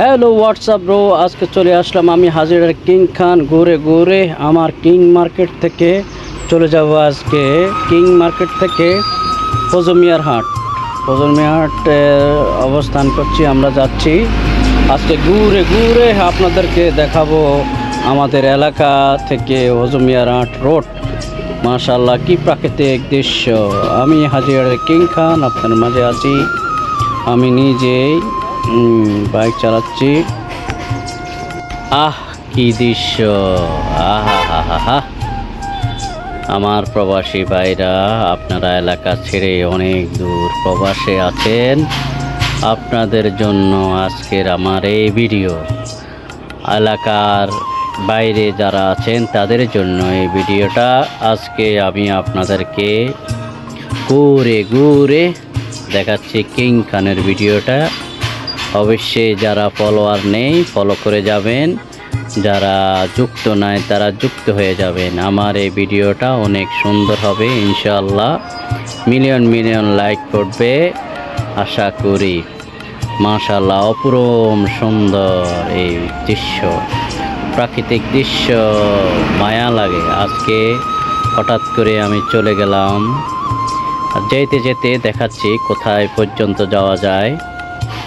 Hello WhatsApp bro আজকে চলে আসলাম আমি হাজিরার কিং খান। ঘুরে ঘুরে আমার কিং মার্কেট থেকে চলে যাব আজকে কিং মার্কেট থেকে ফজমিয়ার হাট। ফজমিয়ার হাটে অবস্থান করছি, আমরা যাচ্ছি। আজকে ঘুরে ঘুরে আপনাদেরকে দেখাবো আমাদের এলাকা থেকে হজমিয়ার হাট রোড। মাশাল্লাহ কি প্রাকৃতিক দৃশ্য। আমি হাজিরার কিং খান, আপনার মাঝে আছি। আমি নিজেই বাইক চালাচ্ছি। আহ, কি দৃশ্য। আহা হা হা আমার প্রবাসী ভাইরা, আপনারা এলাকা ছেড়ে অনেক দূর প্রবাসে আছেন। আপনাদের জন্য আজকের আমার এই ভিডিও। এলাকার বাইরে যারা আছেন, তাদের জন্য এই ভিডিওটা। আজকে আমি আপনাদেরকে ঘুরে ঘুরে দেখাচ্ছি কিং খানের ভিডিওটা। অবশ্যই যারা ফলোয়ার নেই ফলো করে যাবেন। যারা যুক্ত নাই, তারা যুক্ত হয়ে যাবেন। আমার এই ভিডিওটা অনেক সুন্দর হবে ইনশাল্লাহ মিলিয়ন মিলিয়ন লাইক করবে, আশা করি। মাশাল্লাহ অপরম সুন্দর এই দৃশ্য, প্রাকৃতিক দৃশ্য, মায়া লাগে। আজকে হঠাৎ করে আমি চলে গেলাম। আর যেতে যেতে দেখাচ্ছি কোথায় পর্যন্ত যাওয়া যায়।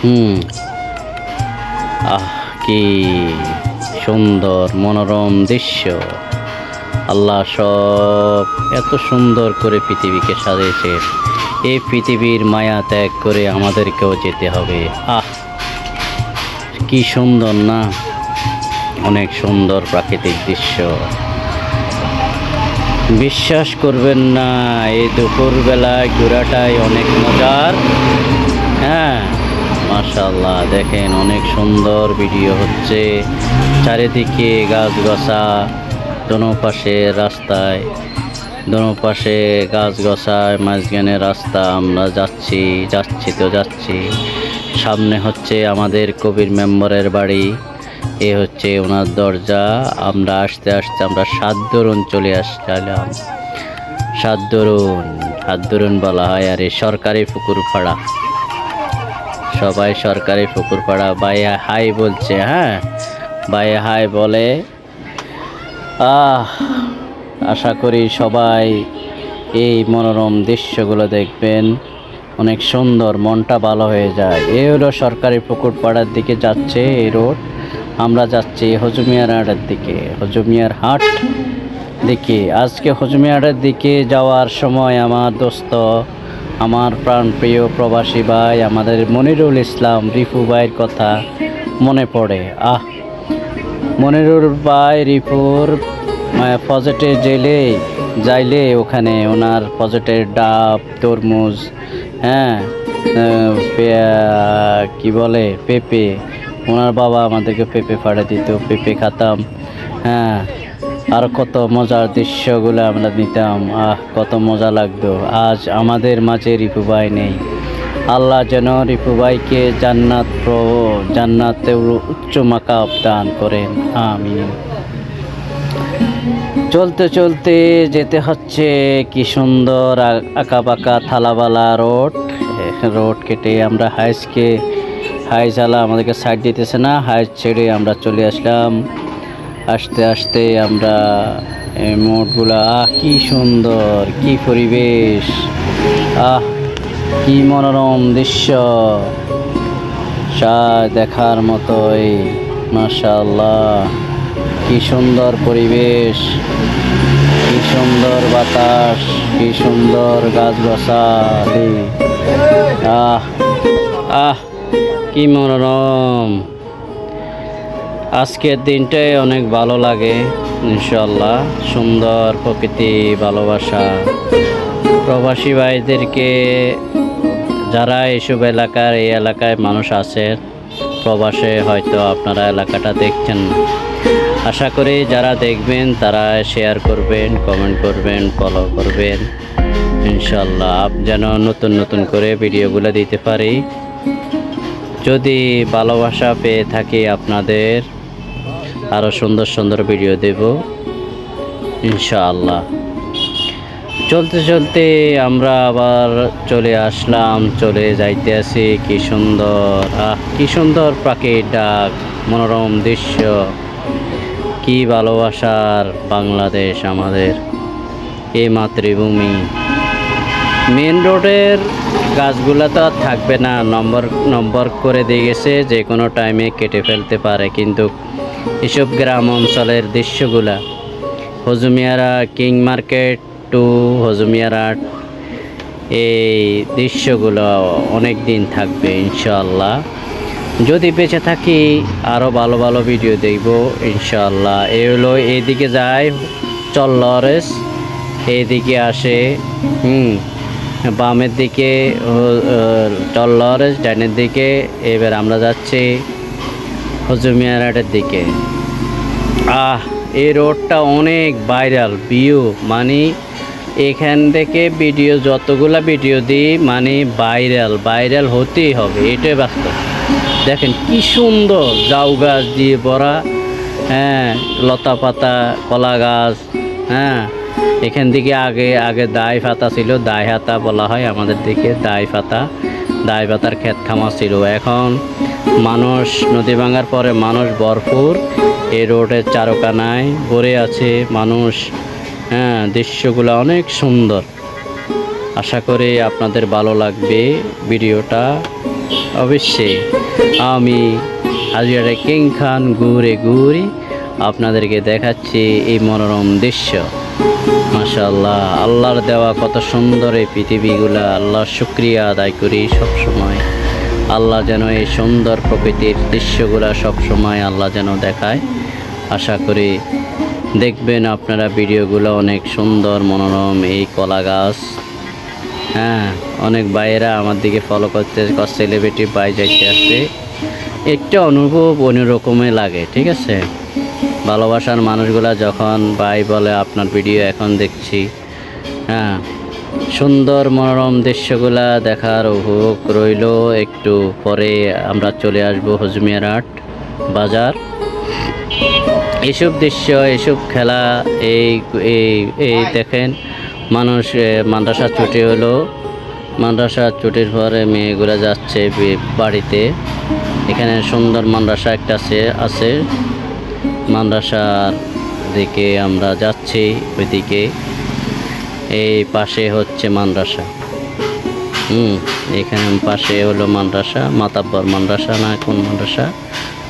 হুম। আহ, কি সুন্দর মনোরম দৃশ্য। আল্লাহ সব এত সুন্দর করে পৃথিবীকে সাজিয়েছে। এই পৃথিবীর মায়া ত্যাগ করে আমাদেরকেও যেতে হবে। আহ, কি সুন্দর না? অনেক সুন্দর প্রাকৃতিক দৃশ্য। বিশ্বাস করবেন না, এই দুপুরবেলায় ঘোরাটাই অনেক মজার। হ্যাঁ। মাশাল্লাহ দেখেন অনেক সুন্দর ভিডিও হচ্ছে। চারিদিকে গাছগাছা দোনো পাশে রাস্তায়, দোনো পাশে গাছগাছায়, মাঝখানে রাস্তা, আমরা যাচ্ছি যাচ্ছি তো যাচ্ছি। সামনে হচ্ছে আমাদের কবির মেম্বারের বাড়ি, এ হচ্ছে ওনার দরজা। আমরা আসতে আসতে আমরা সাত দরুন চলে আসছিলাম। সাত দরুন বলা হয়, আর সরকারি পুকুর পাড়া সবাই সরকারি পুকুর পাড়া বাইয়া হাই বলছে হ্যাঁ? বাইয়া হাই বলে, আহ, আশা করি সবাই এই মনোরম দৃশ্যগুলো দেখবেন। অনেক সুন্দর, মনটা ভালো হয়ে যায়। এই হলো সরকারি পুকুর পাড়ার দিকে যাচ্ছে এই রোড। আমরা যাচ্ছি হজুমিয়ার হাটের দিকে হজুমিয়ার হাট দিকে। আজকে হজুমিয়ার হাটের দিকে যাওয়ার সময় আমার দোস্ত আমার প্রাণপ্রিয় প্রবাসী ভাই, আমাদের মনিরুল ইসলাম রিফু ভাইয়ের কথা মনে পড়ে। আহ, মনিরুল ভাই রিফুর পজেটে জেলে যাইলে ওখানে ওনার পজেটের ডাব, তরমুজ হ্যাঁ কি বলে, পেঁপে, ওনার বাবা আমাদেরকে পেঁপে ফাড়ে দিত, পেঁপে খাতাম হ্যাঁ। আর কত মজার দৃশ্যগুলো আমরা নিতাম। আহ, কত মজা লাগতো। আজ আমাদের মাঝে রিপু ভাই নেই। আল্লাহ যেন রিপু ভাইকে জান্নাত প্র জান্নাতে উচ্চ মাকাব দান করেন। আমিন। চলতে চলতে যেতে হচ্ছে কি সুন্দর আঁকা বাঁকা থালাবালা রোড। রোড কেটে আমরা হাইসকে হাইস আলা আমাদেরকে সাইড দিতেছে না। হাইস ছেড়ে আমরা চলে আসলাম। আসতে আসতে আমরা এই মোড়গুলা, আহ, কি সুন্দর, কি পরিবেশ, আহ, কি মনোরম দৃশ্য। সা, দেখার মতো এই মাশাল্লাহ কি সুন্দর পরিবেশ, কি সুন্দর বাতাস, কি সুন্দর গাছগাছালি আহ আহ, কি মনোরম। আজকের দিনটাই অনেক ভালো লাগে ইনশাল্লাহ সুন্দর প্রকৃতি, ভালোবাসা। প্রবাসী ভাইদেরকে, যারা এইসব এলাকার, এই এলাকায় মানুষ আছে, প্রবাসে হয়তো আপনারা এলাকাটা দেখছেন। আশা করি যারা দেখবেন, তারা শেয়ার করবেন কমেন্ট করবেন ফলো করবেন। ইনশাল্লাহ যেন নতুন নতুন করে ভিডিওগুলো দিতে পারি। যদি ভালোবাসা পেয়ে থাকি আপনাদের আরও সুন্দর সুন্দর ভিডিও দেব, ইনশাআল্লাহ। চলতে চলতে আমরা আবার চলে আসলাম, চলে যাইতে আছি কি সুন্দর, আহ, কি সুন্দর পাখির ডাক, মনোরম দৃশ্য। কি ভালোবাসার বাংলাদেশ আমাদের, এই মাতৃভূমি। মেন রোডের গাছগুলো তো আর থাকবে না নম্বর নম্বর করে দিয়ে গেছে যে কোনো টাইমে কেটে ফেলতে পারে, কিন্তু এসব গ্রাম অঞ্চলের দৃশ্যগুলা। হজুমিয়ারা কিং মার্কেট টু হজুমিয়ারা এই দৃশ্যগুলো অনেক দিন থাকবে ইনশাল্লাহ যদি বেঁচে থাকি আরও ভালো ভালো ভিডিও দেখব ইনশাল্লাহ এই হলো এইদিকে যায় চল্লরেস এইদিকে আসে, হুম, বামের দিকে চল্লরেস ডাইনের দিকে। এবার আমরা যাচ্ছি হজুমিয়ারাটের দিকে। আহ এই রোডটা অনেক ভাইরাল ভিউ মানে এখান থেকে ভিডিও যতগুলা ভিডিও দিই মানে ভাইরাল ভাইরাল হতেই হবে, এটাই বাস্তব। দেখেন কি সুন্দর জাউ গাছ দিয়ে ভরা হ্যাঁ লতা পাতা, কলা গাছ হ্যাঁ এখান থেকে আগে আগে দায় পাতা ছিল দায় হাতা বলা হয় আমাদের দিকে দায় পাতা দায় পাতার ক্ষেত খামা ছিল। এখন মানুষ নদী ভাঙার পরে মানুষ ভরপুর। এই রোডের চারোকানায় ভরে আছে মানুষ হ্যাঁ দৃশ্যগুলো অনেক সুন্দর। আশা করি আপনাদের ভালো লাগবে ভিডিওটা অবশ্যই। আমি হাজিরা কিং খান ঘুরে ঘুরে, আপনাদেরকে দেখাচ্ছি এই মনোরম দৃশ্য। মাশাল্লাহ আল্লাহর দেওয়া কত সুন্দর এই পৃথিবীগুলা, আল্লাহর শুক্রিয়া আদায় করি সব সময় আল্লাহ যেন এই সুন্দর প্রকৃতির দৃশ্যগুলা সব সময় আল্লাহ যেন দেখায়। আশা করি দেখবেন আপনারা ভিডিওগুলো অনেক সুন্দর, মনোরম এই কলা গাছ। হ্যাঁ অনেক ভাইয়েরা আমার দিকে ফলো করতে সেলিব্রিটি বাই যাইতে আসছে একটা অনুভব অন্যরকমই লাগে, ঠিক আছে? ভালোবাসার মানুষগুলা যখন ভাই বলে, আপনার ভিডিও এখন দেখছি। হ্যাঁ সুন্দর মনোরম দৃশ্যগুলা দেখার উপভোগ রইল। একটু পরে আমরা চলে আসব হজমিয়ারহাট বাজার। এসব দৃশ্য, এসব খেলা, এই এই দেখেন, মানুষ মাদ্রাসা ছুটি হলো। মাদ্রাসা ছুটির পরে মেয়েগুলো যাচ্ছে বাড়িতে। এখানে সুন্দর মাদ্রাসা একটা আছে আছে। মাদ্রাসার দিকে আমরা যাচ্ছি ওইদিকে। এই পাশে হচ্ছে মাদ্রাসা। হুম, এখানে পাশে হলো মাদ্রাসা, মাতাব্বর মাদ্রাসা না কোন মাদ্রাসা?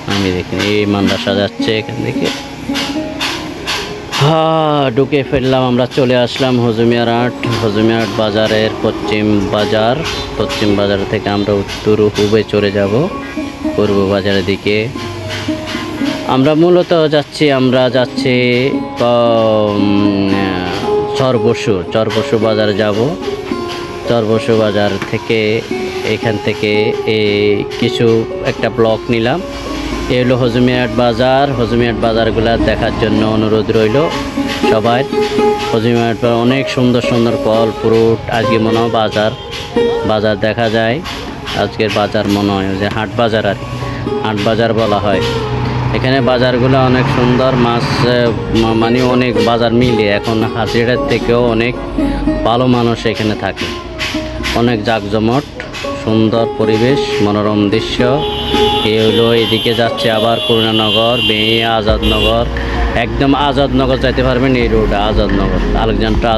আমি দেখিনি। এই মাদ্রাসা যাচ্ছে এখান থেকে। হা, ঢুকে ফেললাম, আমরা চলে আসলাম হজমিয়ারহাট হজমিয়ারহাট বাজারের পশ্চিম বাজার। পশ্চিম বাজার থেকে আমরা উত্তর হুবে চলে যাব, পূর্ব বাজারের দিকে। আমরা মূলত যাচ্ছি, আমরা যাচ্ছি চরবসু চরবসু বাজার যাব। চরবসু বাজার থেকে এখান থেকে এই কিছু একটা ব্লক নিলাম। এ হলো হজমিয়াট বাজার। হজমিয়াট বাজারগুলো দেখার জন্য অনুরোধ রইল সবাই। হজমিয়াট অনেক সুন্দর সুন্দর ফল, ফ্রুট, আজকে মনে হয় বাজার। বাজার দেখা যায়। আজকের বাজার মনে হয় যে হাট বাজার আর। হাট বাজার বলা হয়। এখানে বাজারগুলো অনেক সুন্দর, মাছ মানে অনেক বাজার মিলে। এখন হাজিরার থেকেও অনেক ভালো মানুষ এখানে থাকে। অনেক জাঁকজমট সুন্দর পরিবেশ, মনোরম দৃশ্য। এ হলো এদিকে যাচ্ছে আবার করুণানগর, বেয়ে আজাদনগর। একদম আজাদনগর যাইতে পারবেন এই রোড আজাদনগর। আলেকজান্ডার